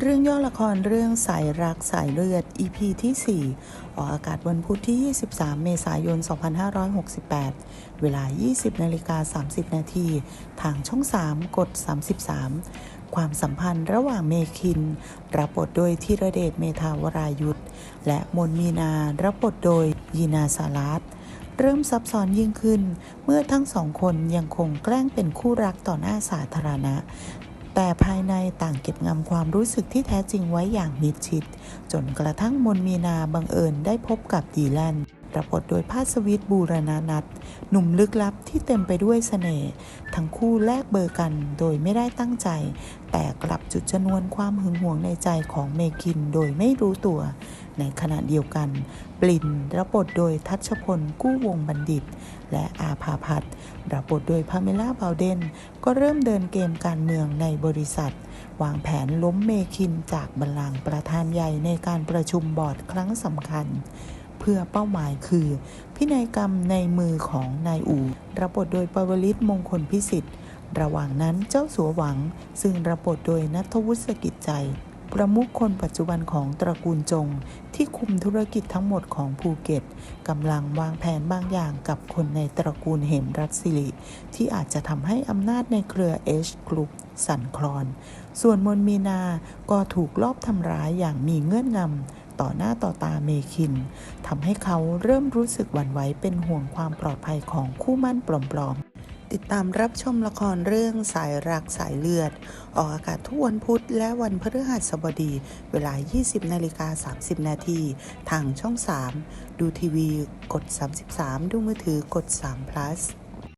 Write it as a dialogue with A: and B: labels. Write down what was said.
A: เรื่องย่อละครเรื่องสายรักสายเลือด EP ที่ 4 ออกอากาศวันพุธที่ 23 เมษายน 2568 เวลา 20นาฬิกา30 นาที ทางช่อง 3 กด 33 ความสัมพันธ์ระหว่างเมคิน รับบทโดยธีรเดชเมธาวรายุทธและมนมีนา รับบทโดยยีนาสารัต เริ่มซับซ้อนยิ่งขึ้น เมื่อทั้งสองคนยังคงแกล้งเป็นคู่รักต่อหน้าสาธารณะ แต่ภายในต่างเก็บงำความรู้สึกที่แท้จริงไว้อย่างมิดชิด จนกระทั่งมนมีนาบังเอิญได้พบกับดีแลนรับบทโดยพาสวิทบูรณนัทหนุ่มลึกลับที่เต็มไปด้วยเสน่ห์ทั้งคู่แลกเบอร์กันโดยไม่ได้ตั้งใจ แต่กลับจุดชนวนความหึงหวงในใจของเมคินโดยไม่รู้ตัว ในขณะเดียวกัน ปลินรับบทโดยทัชพลกู้วงบัณฑิต และอาภาพัฒน์รับบทโดยพาเมล่าบาวเดน ก็เริ่มเดินเกมการเมืองในบริษัท วางแผนล้มเมคินจากบัลลังก์ประธานใหญ่ในการประชุมบอร์ดครั้งสำคัญ เพื่อเป้าหมายคือ พินัยกรรมในมือของนายอูรับบทโดยปวลิตมงคลพิสิทธิ์ระหว่างนั้นเจ้าสัวหวังซึ่งรับบทโดยนัทวุฒิสกิจใจ ประมุขคนปัจจุบันของตระกูลจง ที่คุมธุรกิจทั้งหมดของภูเก็ตกำลังวางแผนบางอย่างกับคนในตระกูลเหมรัตสิริที่อาจจะทำให้อำนาจในเครือเอชกลุ่มสั่นคลอน ส่วนมนมีนาก็ถูกลอบทำร้ายอย่างมีเงื่อนงำต่อหน้าต่อตาเมคินทำให้เขาเริ่มรู้สึกหวั่นไหวเป็นห่วงความปลอดภัยของคู่มั่นปลอมๆ ติดตามรับชมละครเรื่องสายรักสายเลือด ออกอากาศทุกวันพุธและวันพฤหัสบดี เวลา 20 นาฬิกา 30 นาทีทางช่อง 3 ดูทีวีกด 33 ดูมือถือกด3 plus